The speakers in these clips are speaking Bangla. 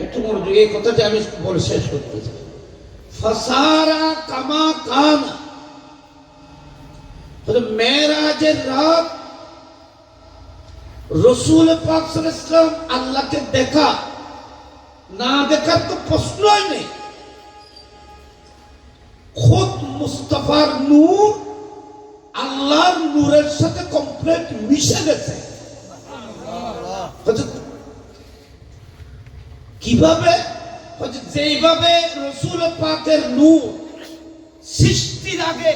একটু মনোযোগ এই কথাটা আমি বলে শেষ করতে চাই। ফাসারা কামা কানা। মেয়েরাজের রাত রসুল পাক সাল্লাল্লাহু আল্লাহকে দেখা না দেখার তো প্রশ্নই নেই। খোদ মুস্তফার নূর আল্লাহর নূরের সাথে কমপ্লিট মিশে গেছে। কিভাবে হচ্ছে যেইভাবে রসুল পাকের নূর সৃষ্টির আগে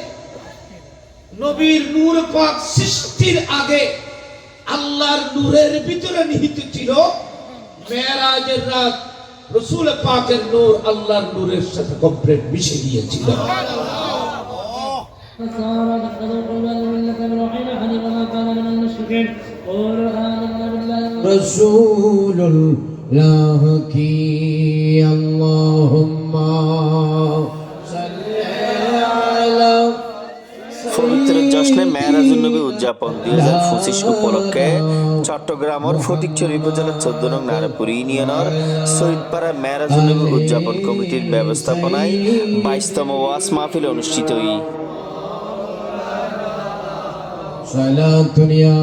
নবীর নূর পাক সৃষ্টির আগে আল্লাহর নূরের ভিতরে নিহিত ছিল মেয়েরাজের রাত রসুল পাকের নূর আল্লাহর নূরের সাথে কমপ্লিট মিশে গিয়েছিল فصار اتخذوا قربانا ملة إبراهيم حنيفا ما كان من المشركين قولوا آمنا بالله رسول الله کی اللهم صل على পবিত্র জশ্নে মেহরাজুল নবী উদযাপন দুই হাজার পঁচিশ উপলক্ষে চট্টগ্রামের ফটিকছড়ি উপজেলার চোদ্দ নং নারায়ণপুর ইউনিয়নের শহীদপাড়া মেহরাজুল নবী উদযাপন কমিটির ব্যবস্থাপনায় বাইশতম ওয়াস মাহফিল অনুষ্ঠিত হই صلاة يا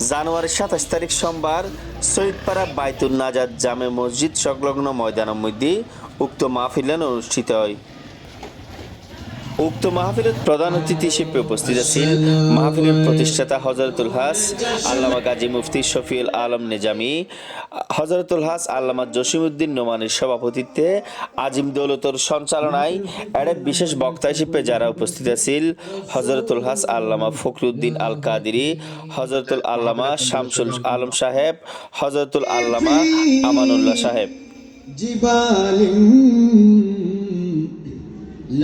জানুয়ারির সাতাশ তারিখ সোমবার সৈয়দপাড়া বাইতুল নাজাদ জামে মসজিদ সংলগ্ন ময়দানের মধ্যে উক্ত মাহফিলেন অনুষ্ঠিত হয়। উক্ত মাহফিলের প্রধান অতিথি হিসেবে উপস্থিত আছেন মাহফিলের প্রতিষ্ঠাতা হজরতুল হাস আল্লামা গাজী মুফতি শফিউল আলম নেজামি, হজরতুল হাস আল্লামা জসিমউদ্দিন নোমানের সভাপতিত্বে আজিম দৌলতর সঞ্চালনায় এর বিশেষ বক্তা হিসেবে যারা উপস্থিত আছেন হজরতুল হাস আল্লামা ফখরুদ্দিন আল কাদিরি হজরতুল আল্লামা শামসুল আলম সাহেব, হজরতুল আল্লামা আমানুল্লাহ সাহেব।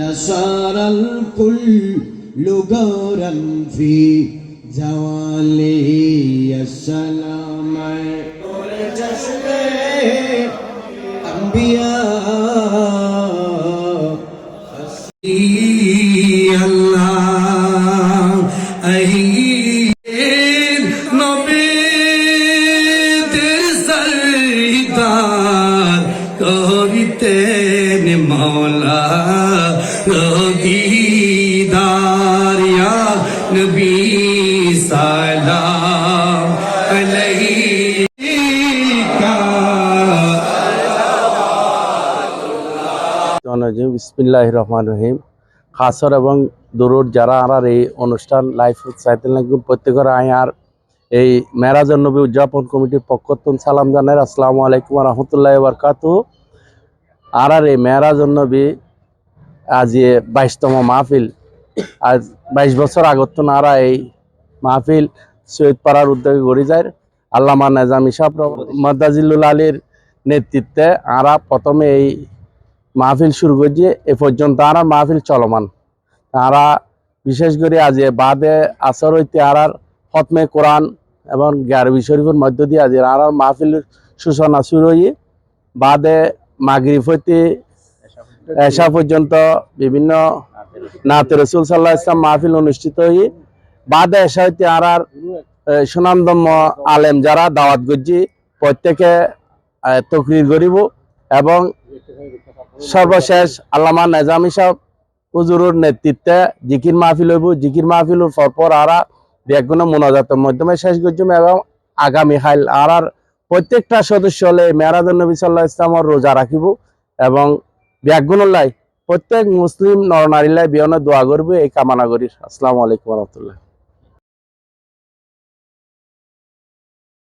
جبال لصار الكل غورا في زوالي السلام قول جسم أنبياء الله أي নবীদের সরদার কবিতেন মৌলা বিসমিল্লাহ রহমান রহিম। খাসর এবং দরুর যারা আর এই অনুষ্ঠান লাইফ চাইতে লাগবে প্রত্যেকের আয় আর এই মেরাজন নবী উদযাপন কমিটির পক্ষতন সালাম জানাই। আসসালামু আলাইকুম রহমতুল্লাহ বরকাত আর আর এই মেরাজন নবী আজ এ বাইশতম মাহফিল। আজ বাইশ বছর আগত নারা এই মাহফিল সৈয়দ পাড়ার উদ্যোগে গড়ি যায়। আল্লামা নেজামি সাহ মদাজিল্লুল আলীর নেতৃত্বে আরা প্রথমে এই মাহফিল শুরু করছে এ পর্যন্ত আর মাহফিল চলমান। তারা বিশেষ করে আজ বাদে আসর হইতে আর ফতমে কোরআন এবং গ্যারবি শরীফের মধ্য দিয়ে আজ আর মাহফিল সূচনা শুরু হয়ে বাদে মাগরিফ হইতে এসা পর্যন্ত বিভিন্ন নাতে রসুল সাল্লাহ ইসলাম মাহফিল অনুষ্ঠিত হয়ে বাদে এসা হইতে আর আর সুনামদম্য আলেম যারা দাওয়াত করছি প্রত্যেকে আহ, তকরির করিব এবং সর্বশেষ আল্লামা নেজামি সাহেব হুজুরের নেতৃত্বে জিকির মাহফিল হইব। জিকির মাহফিলের পরপর আরা ব্যাগুণ মোনাজাতের মাধ্যমে শেষ করছুম এবং আগামী হাইল আর প্রত্যেকটা সদস্য হলে মেয়ারাজ নবী সাল্লাহ ইসলামর রোজা রাখিব এবং ব্যাগুণলাই প্রত্যেক মুসলিম নরনারীলাই বিয়নে দোয়া করবে এই কামনা করি। আসসালামু আলাইকুম রহমতুল্লাহ।